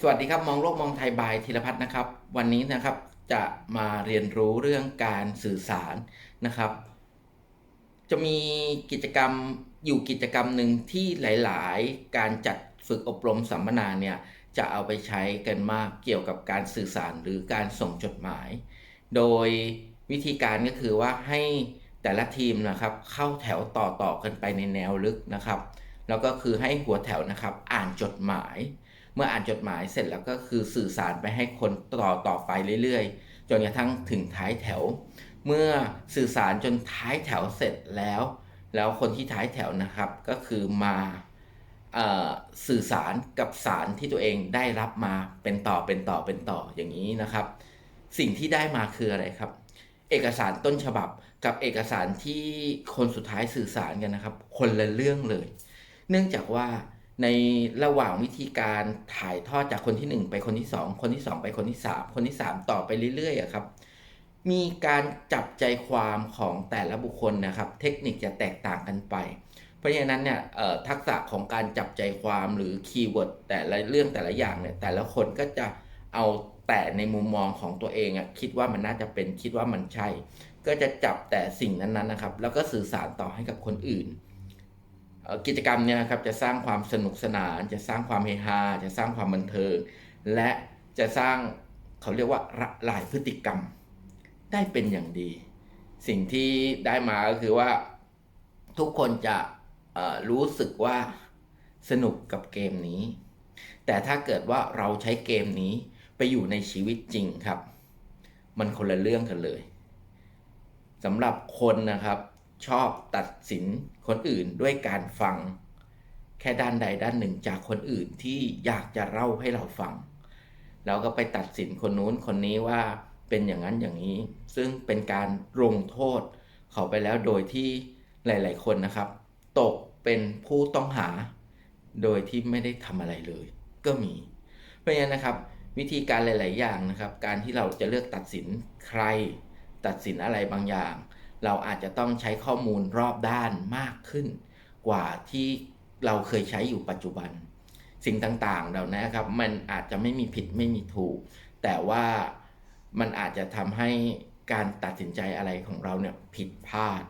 สวัสดีครับมองโลกมองไทยบายธีรพัฒน์นะครับ วันนี้นะครับจะมาเรียนรู้เรื่องการสื่อสารนะครับ จะมีกิจกรรมอยู่กิจกรรมหนึ่งที่หลาย ๆ การจัดฝึกอบรมสัมมนาเนี่ยจะเอาไปใช้กันมากเกี่ยวกับการสื่อสารหรือการส่งจดหมาย โดยวิธีการก็คือว่าให้แต่ละทีมนะครับ เข้าแถวต่อต่อกันไปในแนวลึกนะครับ แล้วก็คือให้หัวแถวนะครับ อ่านจดหมาย เมื่ออ่านจดหมายเสร็จแล้วก็คือสื่อสารไปให้คนต่อต่อไปเรื่อยๆ จนกระทั่งถึงท้ายแถว เมื่อสื่อสารจนท้ายแถวเสร็จแล้ว แล้วคนที่ท้ายแถวนะครับก็คือมาอสื่อสารกับสารที่ตัวเองได้รับมาเป็นต่อเป็นต่อเป็นต่ออย่างนี้นะครับ สิ่งที่ได้มาคืออะไรครับ เอกสารต้นฉบับกับเอกสารที่คนสุดท้ายสื่อสารกันนะครับ คนละเรื่องเลย เนื่องจากว่า ในระหว่างวิธีการถ่ายทอดจากคนที่ 1 ไปคนที่ 2 คนที่ 2 ไปคนที่ 3 คนที่ 3 ต่อไปเรื่อยๆอครับ มีการจับใจความของแต่ละบุคคลนะครับ เทคนิคจะแตกต่างกันไป เพราะฉะนั้นเนี่ยทักษะของการจับใจความหรือคีย์เวิร์ดแต่ละเรื่องแต่ละอย่างเนี่ยแต่ละคนก็จะเอาแต่ในมุมมองของตัวเองอะคิดว่ามันน่าจะเป็นคิดว่ามันใช่ ก็จะจับแต่สิ่งนั้นๆนะครับ แล้วก็สื่อสารต่อให้กับคนอื่น กิจกรรมเนี่ยครับจะสร้างความสนุกสนาน จะสร้างความเฮฮาจะสร้างความบันเทิง และจะสร้างเขาเรียกว่าละลายพฤติกรรม ได้เป็นอย่างดี สิ่งที่ได้มาก็คือว่าทุกคนจะรู้สึกว่าสนุกกับเกมนี้ แต่ถ้าเกิดว่าเราใช้เกมนี้ไปอยู่ในชีวิตจริงครับ มันคนละเรื่องกันเลยสำหรับคนนะครับ ชอบตัดสินคนอื่นด้วยการฟัง แค่ด้านใดด้านหนึ่งจากคนอื่นที่อยากจะเล่าให้เราฟัง แล้วก็ไปตัดสินคนนู้นคนนี้ว่าเป็นอย่างนั้นอย่างนี้ ซึ่งเป็นการลงโทษเขาไปแล้วโดยที่หลาย ๆ คนนะครับ ตกเป็นผู้ต้องหา โดยที่ไม่ได้ทำอะไรเลย ก็มี เพราะฉะนั้นนะครับ วิธีการหลาย ๆ อย่างนะครับ การที่เราจะเลือกตัดสินใคร ตัดสินอะไรบางอย่าง เราอาจจะต้องใช้ข้อมูลรอบด้านมากขึ้น กว่าที่เราเคยใช้อยู่ปัจจุบัน สิ่งต่างๆเหล่านี้ครับ มันอาจจะไม่มีผิดไม่มีถูก แต่ว่ามันอาจจะทำให้การตัดสินใจอะไรของเราเนี่ยผิดพลาด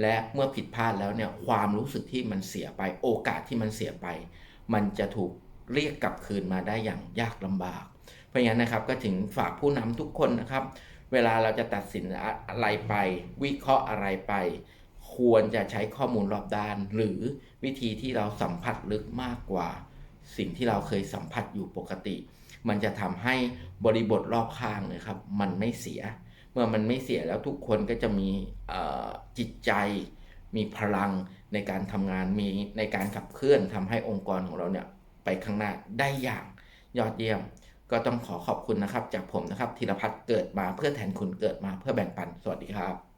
และเมื่อผิดพลาดแล้วเนี่ยความรู้สึกที่มันเสียไป โอกาสที่มันเสียไป มันจะถูกเรียกกลับคืนมาได้อย่างยากลำบาก เพราะฉะนั้นนะครับก็ถึงฝากผู้นำทุกคนนะครับ เวลาเราจะตัดสินอะไรไป วิเคราะห์อะไรไป ควรจะใช้ข้อมูลรอบด้าน หรือวิธีที่เราสัมผัสลึกมากกว่า สิ่งที่เราเคยสัมผัสอยู่ปกติ มันจะทำให้บริบทรอบข้างเนะครับ มันไม่เสีย เมื่อมันไม่เสียแล้วทุกคนก็จะมีจิตใจ มีพลังในการทำงานมีในการขับเคลื่อนทำให้องค์กรของเราเนี่ยไปข้างหน้าได้อย่างยอดเยี่ยม ก็ต้องขอขอบคุณนะครับ จากผมนะครับธีรพัฒน์เกิดมาเพื่อแทนคุณเกิดมาเพื่อแบ่งปันสวัสดีครับ